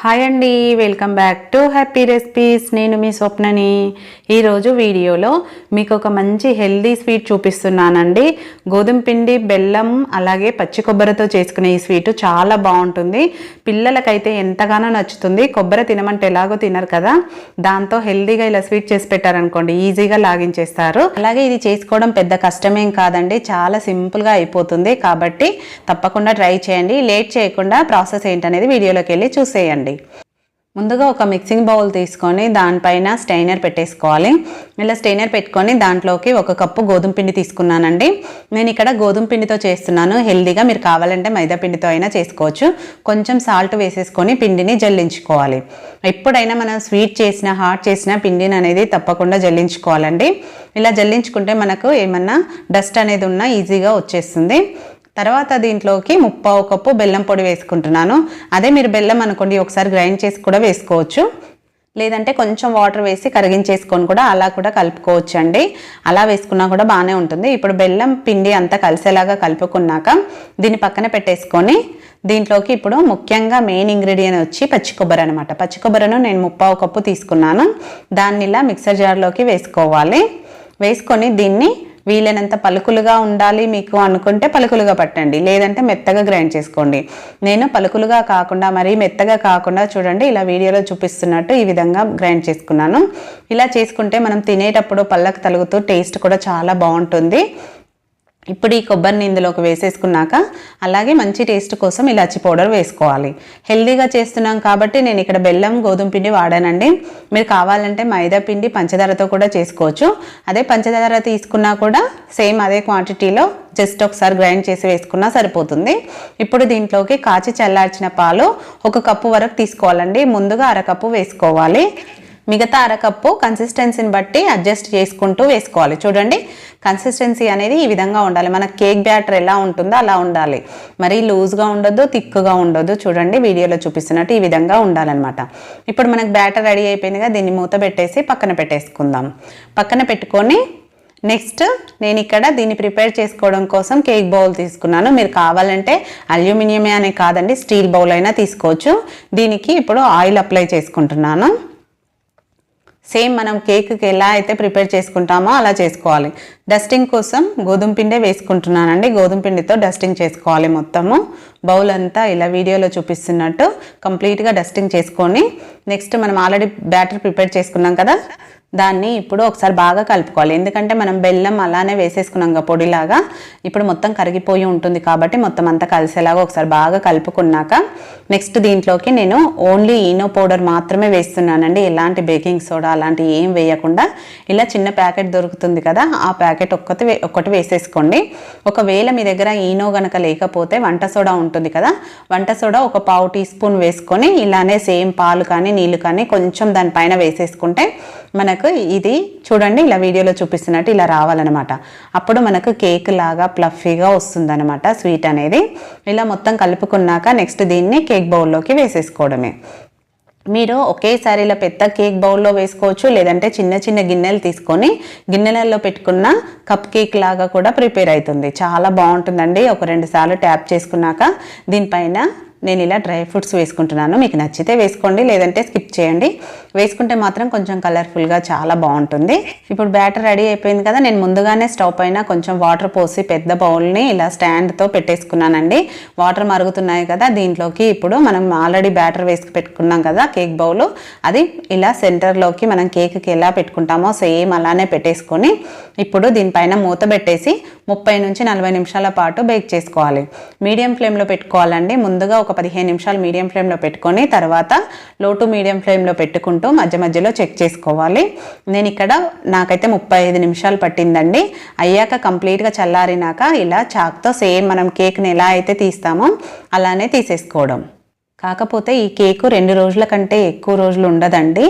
Hi అండి welcome back to happy recipes నేను మీ స్వప్నని. ఈరోజు వీడియోలో మీకు ఒక మంచి హెల్దీ స్వీట్ చూపిస్తున్నానండి. గోధుమ పిండి బెల్లం అలాగే పచ్చి కొబ్బరితో చేసుకునే ఈ స్వీట్ చాలా బాగుంటుంది. పిల్లలకైతే ఎంతగానో నచ్చుతుంది. కొబ్బరి తినమంటే ఎలాగో తినరు కదా. దాంతో హెల్దీగా ఇలా స్వీట్ చేసి పెట్టారనుకోండి ఈజీగా లాగించేస్తారు. అలాగే ఇది చేసుకోవడం పెద్ద కష్టమేం కాదండి. చాలా సింపుల్గా అయిపోతుంది. కాబట్టి తప్పకుండా ట్రై చేయండి. లేట్ చేయకుండా ప్రాసెస్ ఏంటనేది వీడియోలోకి వెళ్ళి చూసేయండి. ముందుగా ఒక మిక్సింగ్ బౌల్ తీసుకొని దానిపైన స్టైనర్ పెట్టేసుకోవాలి. ఇలా స్టైనర్ పెట్టుకొని దాంట్లోకి ఒక కప్పు గోధుమ పిండి తీసుకున్నానండి. నేను ఇక్కడ గోధుమ పిండితో చేస్తున్నాను. హెల్దీగా మీరు కావాలంటే మైదా పిండితో అయినా చేసుకోవచ్చు. కొంచెం సాల్ట్ వేసేసుకొని పిండిని జల్లించుకోవాలి. ఎప్పుడైనా మనం స్వీట్ చేసిన హాట్ చేసిన పిండిని అనేది తప్పకుండా జల్లించుకోవాలండి. ఇలా జల్లించుకుంటే మనకు ఏమన్నా డస్ట్ అనేది ఉన్నా ఈజీగా వచ్చేస్తుంది. తర్వాత దీంట్లోకి ముప్పావు కప్పు బెల్లం పొడి వేసుకుంటున్నాను. అదే మీరు బెల్లం అనుకోండి ఒకసారి గ్రైండ్ చేసి కూడా వేసుకోవచ్చు. లేదంటే కొంచెం వాటర్ వేసి కరిగించేసుకొని కూడా అలా కూడా కలుపుకోవచ్చు అండి అలా వేసుకున్నా కూడా బాగానే ఉంటుంది. ఇప్పుడు బెల్లం పిండి అంతా కలిసేలాగా కలుపుకున్నాక దీన్ని పక్కన పెట్టేసుకొని దీంట్లోకి ఇప్పుడు ముఖ్యంగా మెయిన్ ఇంగ్రీడియంట్ వచ్చి పచ్చి కొబ్బరి అనమాట పచ్చి కొబ్బరిను నేను ముప్పావు కప్పు తీసుకున్నాను. దాన్ని ఇలా మిక్సర్ జార్లోకి వేసుకోవాలి. వేసుకొని దీన్ని వీలైనంత పలుకులుగా ఉండాలి మీకు అనుకుంటే పలుకులుగా పట్టండి. లేదంటే మెత్తగా గ్రైండ్ చేసుకోండి. నేను పలుకులుగా కాకుండా మరీ మెత్తగా కాకుండా చూడండి ఇలా వీడియోలో చూపిస్తున్నట్టు ఈ విధంగా గ్రైండ్ చేసుకున్నాను. ఇలా చేసుకుంటే మనం తినేటప్పుడు పళ్ళకు తలుగుతూ టేస్ట్ కూడా చాలా బాగుంటుంది. ఇప్పుడు ఈ కొబ్బరిని ఇందులోకి వేసేసుకున్నాక అలాగే మంచి టేస్ట్ కోసం ఇలాచి పౌడర్ వేసుకోవాలి. హెల్దీగా చేస్తున్నాం కాబట్టి నేను ఇక్కడ బెల్లం గోధుమ పిండి వాడానండి. మీరు కావాలంటే మైదా పిండి పంచదారతో కూడా చేసుకోవచ్చు. అదే పంచదార తీసుకున్నా కూడా సేమ్ అదే క్వాంటిటీలో జస్ట్ ఒకసారి గ్రైండ్ చేసి వేసుకున్నా సరిపోతుంది. ఇప్పుడు దీంట్లోకి కాచి చల్లార్చిన పాలు ఒక కప్పు వరకు తీసుకోవాలండి. ముందుగా అరకప్పు వేసుకోవాలి. మిగతా అరకప్పు కన్సిస్టెన్సీని బట్టి అడ్జస్ట్ చేసుకుంటూ వేసుకోవాలి. చూడండి కన్సిస్టెన్సీ అనేది ఈ విధంగా ఉండాలి. మన కేక్ బ్యాటర్ ఎలా ఉంటుందో అలా ఉండాలి. మరీ లూజ్గా ఉండొద్దు థిక్గా ఉండొద్దు. చూడండి వీడియోలో చూపిస్తున్నట్టు ఈ విధంగా ఉండాలన్నమాట. ఇప్పుడు మనకు బ్యాటర్ రెడీ అయిపోయిందిగా దీన్ని మూత పెట్టేసి పక్కన పెట్టేసుకుందాం. పక్కన పెట్టుకొని నెక్స్ట్ నేను ఇక్కడ దీన్ని ప్రిపేర్ చేసుకోవడం కోసం కేక్ బౌల్ తీసుకున్నాను. మీరు కావాలంటే అల్యూమినియమే అనే కాదండి స్టీల్ బౌల్ అయినా తీసుకోవచ్చు. దీనికి ఇప్పుడు ఆయిల్ అప్లై చేసుకుంటున్నాను. సేమ్ మనం కేక్కి ఎలా అయితే ప్రిపేర్ చేసుకుంటామో అలా చేసుకోవాలి. డస్టింగ్ కోసం గోధుమ పిండే వేసుకుంటున్నానండి. గోధుమ పిండితో డస్టింగ్ చేసుకోవాలి మొత్తము. బౌల్ అంతా ఇలా వీడియోలో చూపిస్తున్నట్టు కంప్లీట్గా డస్టింగ్ చేసుకొని నెక్స్ట్ మనం ఆల్రెడీ బ్యాటర్ ప్రిపేర్ చేసుకున్నాం కదా? దాన్ని ఇప్పుడు ఒకసారి బాగా కలుపుకోవాలి. ఎందుకంటే మనం బెల్లం అలానే వేసేసుకున్నాం పొడిలాగా. ఇప్పుడు మొత్తం కరిగిపోయి ఉంటుంది కాబట్టి మొత్తం అంతా కలిసేలాగా ఒకసారి బాగా కలుపుకున్నాక నెక్స్ట్ దీంట్లోకి నేను ఓన్లీ ఈనో పౌడర్ మాత్రమే వేస్తున్నానండి. ఎలాంటి బేకింగ్ సోడా అలాంటి ఏం వేయకుండా ఇలా చిన్న ప్యాకెట్ దొరుకుతుంది కదా ఆ ప్యాకెట్ ఒక్కటి ఒక్కటి వేసేసుకోండి. ఒకవేళ మీ దగ్గర ఈనో గనక లేకపోతే వంట సోడా ఉంటుంది కదా వంట సోడా ఒక పావు టీ స్పూన్ వేసుకొని ఇలానే సేమ్ పాలు కానీ నీళ్ళు కానీ కొంచెం దానిపైన వేసేసుకుంటే మనకు ఇది చూడండి ఇలా వీడియోలో చూపిస్తున్నట్టు ఇలా రావాలన్నమాట. అప్పుడు మనకు కేక్ లాగా ప్లఫీగా వస్తుందన్నమాట స్వీట్ అనేది. ఇలా మొత్తం కలుపుకున్నాక నెక్స్ట్ దీన్ని కేక్ బౌల్లోకి వేసేసుకోవడమే. మీరు ఒకేసారి ఇలా పెద్ద కేక్ బౌల్లో వేసుకోవచ్చు లేదంటే చిన్న చిన్న గిన్నెలు తీసుకొని గిన్నెలలో పెట్టుకున్న కప్ కేక్ లాగా కూడా ప్రిపేర్ అవుతుంది. చాలా బాగుంటుందండి. ఒక రెండు సార్లు ట్యాప్ చేసుకున్నాక దీనిపైన నేను ఇలా డ్రై ఫ్రూట్స్ వేసుకుంటున్నాను. మీకు నచ్చితే వేసుకోండి లేదంటే స్కిప్ చేయండి. వేసుకుంటే మాత్రం కొంచెం కలర్ఫుల్గా చాలా బాగుంటుంది. ఇప్పుడు బ్యాటర్ రెడీ అయిపోయింది కదా నేను ముందుగానే స్టవ్ పైన కొంచెం వాటర్ పోసి పెద్ద బౌల్ని ఇలా స్టాండ్తో పెట్టేసుకున్నానండి. వాటర్ మరుగుతున్నాయి కదా దీంట్లోకి ఇప్పుడు మనం ఆల్రెడీ బ్యాటర్ వేసుకు పెట్టుకున్నాం కదా కేక్ బౌల్. అది ఇలా సెంటర్లోకి మనం కేక్కి ఎలా పెట్టుకుంటామో సేమ్ అలానే పెట్టేసుకొని ఇప్పుడు దీనిపైన మూత పెట్టేసి ముప్పై నుంచి నలభై నిమిషాల పాటు బేక్ చేసుకోవాలి. మీడియం ఫ్లేమ్లో పెట్టుకోవాలండి. ముందుగా ఒక పదిహేను నిమిషాలు మీడియం ఫ్లేమ్లో పెట్టుకొని తర్వాత లో టు మీడియం ఫ్లేమ్లో పెట్టుకుంటూ మధ్య మధ్యలో చెక్ చేసుకోవాలి. నేను ఇక్కడ నాకైతే ముప్పై ఐదు నిమిషాలు పట్టిందండి. అయ్యాక కంప్లీట్గా చల్లారినాక ఇలా చాక్తో సేమ్ మనం కేక్ని ఎలా అయితే తీస్తామో అలానే తీసేసుకోవడం. కాకపోతే ఈ కేకు రెండు రోజుల కంటే ఎక్కువ రోజులు ఉండదండి.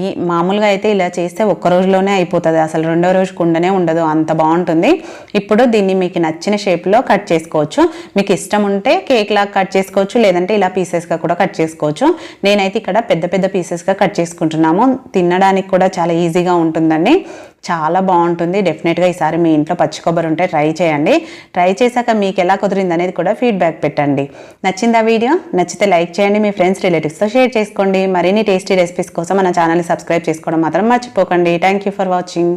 ఈ మామూలుగా అయితే ఇలా చేస్తే ఒక్క రోజులోనే అయిపోతుంది. అసలు రెండో రోజు కుండనే ఉండదు. అంత బాగుంటుంది. ఇప్పుడు దీన్ని మీకు నచ్చిన షేప్లో కట్ చేసుకోవచ్చు. మీకు ఇష్టం ఉంటే కేక్ లాగా కట్ చేసుకోవచ్చు. లేదంటే ఇలా పీసెస్గా కూడా కట్ చేసుకోవచ్చు. నేనైతే ఇక్కడ పెద్ద పెద్ద పీసెస్గా కట్ చేసుకుంటున్నాము. తినడానికి కూడా చాలా ఈజీగా ఉంటుందండి. చాలా బాగుంటుంది. డెఫినెట్గా ఈసారి మీ ఇంట్లో పచ్చి కొబ్బరి ఉంటే ట్రై చేయండి. ట్రై చేశాక మీకు ఎలా కుదిరింది అనేది కూడా ఫీడ్బ్యాక్ పెట్టండి. నచ్చిందా వీడియో? నచ్చితే లైక్ లైక్ చేయండి మీ ఫ్రెండ్స్ రిలేటివ్స్తో షేర్ చేసుకోండి. మరిన్ని టేస్టీ రెసిపీస్ కోసం మన ఛానల్ని సబ్స్క్రైబ్ చేసుకోవడం మాత్రం మర్చిపోకండి. Thank you for watching.